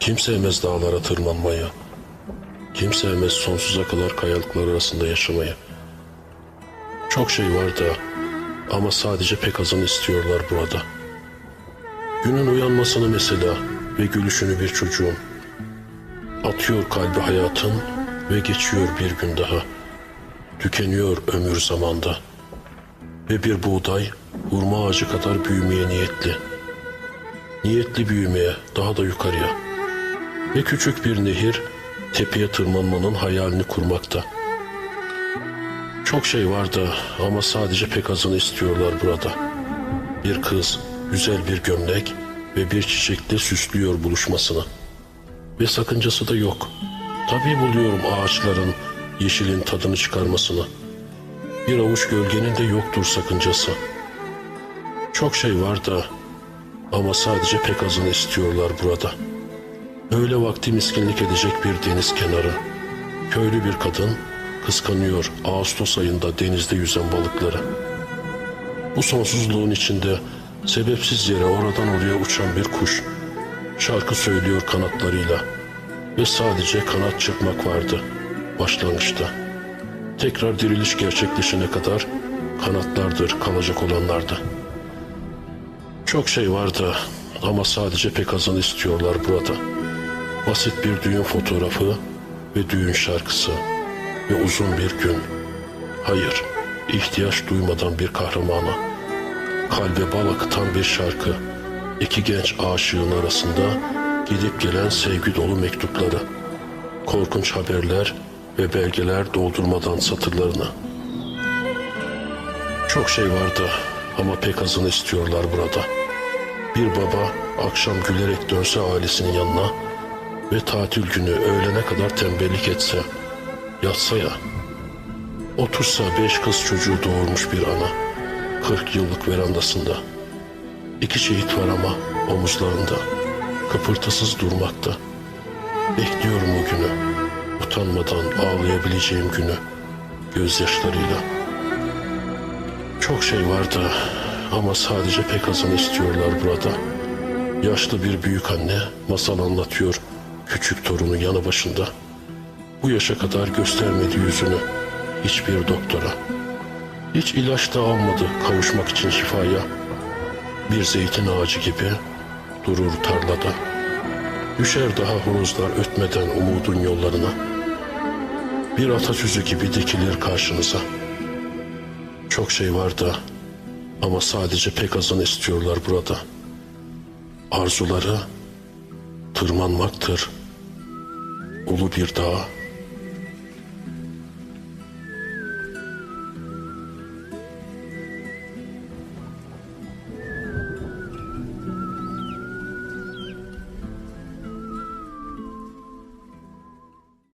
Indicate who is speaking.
Speaker 1: Kim sevmez dağlara tırmanmayı? Kim sevmez sonsuza kadar kayalıklar arasında yaşamayı? Çok şey var da ama sadece pek azını istiyorlar burada. Günün uyanmasını mesela ve gülüşünü bir çocuğun. Atıyor kalbi hayatın ve geçiyor bir gün daha. Tükeniyor ömür zamanda. Ve bir buğday hurma ağacı kadar büyümeye niyetli. Niyetli büyümeye daha da yukarıya. Ve küçük bir nehir tepeye tırmanmanın hayalini kurmakta. Çok şey var da ama sadece pek azını istiyorlar burada. Bir kız, güzel bir gömlek ve bir çiçekle süslüyor buluşmasını. Ve sakıncası da yok. Tabii buluyorum ağaçların, yeşilin tadını çıkarmasını. Bir avuç gölgenin de yoktur sakıncası. Çok şey var da ama sadece pek azını istiyorlar burada. Öyle vakti miskinlik edecek bir deniz kenarı. Köylü bir kadın kıskanıyor Ağustos ayında denizde yüzen balıkları. Bu sonsuzluğun içinde sebepsiz yere oradan oraya uçan bir kuş şarkı söylüyor kanatlarıyla ve sadece kanat çırpmak vardı başlangıçta. Tekrar diriliş gerçekleşene kadar kanatlardır kalacak olanlarda. Çok şey vardı ama sadece pek azını istiyorlar burada. Basit bir düğün fotoğrafı ve düğün şarkısı ve uzun bir gün. Hayır, ihtiyaç duymadan bir kahramana. Kalbe bal akıtan bir şarkı. İki genç aşığın arasında gidip gelen sevgi dolu mektupları. Korkunç haberler ve belgeler doldurmadan satırlarını. Çok şey vardı ama pek azını istiyorlar burada. Bir baba akşam gülerek dönse ailesinin yanına ve tatil günü öğlene kadar tembellik etse, yatsa ya, otursa beş kız çocuğu doğurmuş bir ana, kırk yıllık verandasında. İki şehit var ama omuzlarında, kıpırtısız durmakta. Bekliyorum o günü, utanmadan ağlayabileceğim günü, gözyaşlarıyla. Çok şey vardı ama sadece pek azını istiyorlar burada. Yaşlı bir büyük anne masal anlatıyor küçük torunu yanı başında. Bu yaşa kadar göstermedi yüzünü hiçbir doktora. Hiç ilaç da almadı kavuşmak için şifaya. Bir zeytin ağacı gibi durur tarlada. Düşer daha horozlar ötmeden umudun yollarına. Bir atasözü gibi dikilir karşınıza. Çok şey var da ama sadece pek azını istiyorlar burada. Arzuları tırmanmaktır. Ulu bir dağa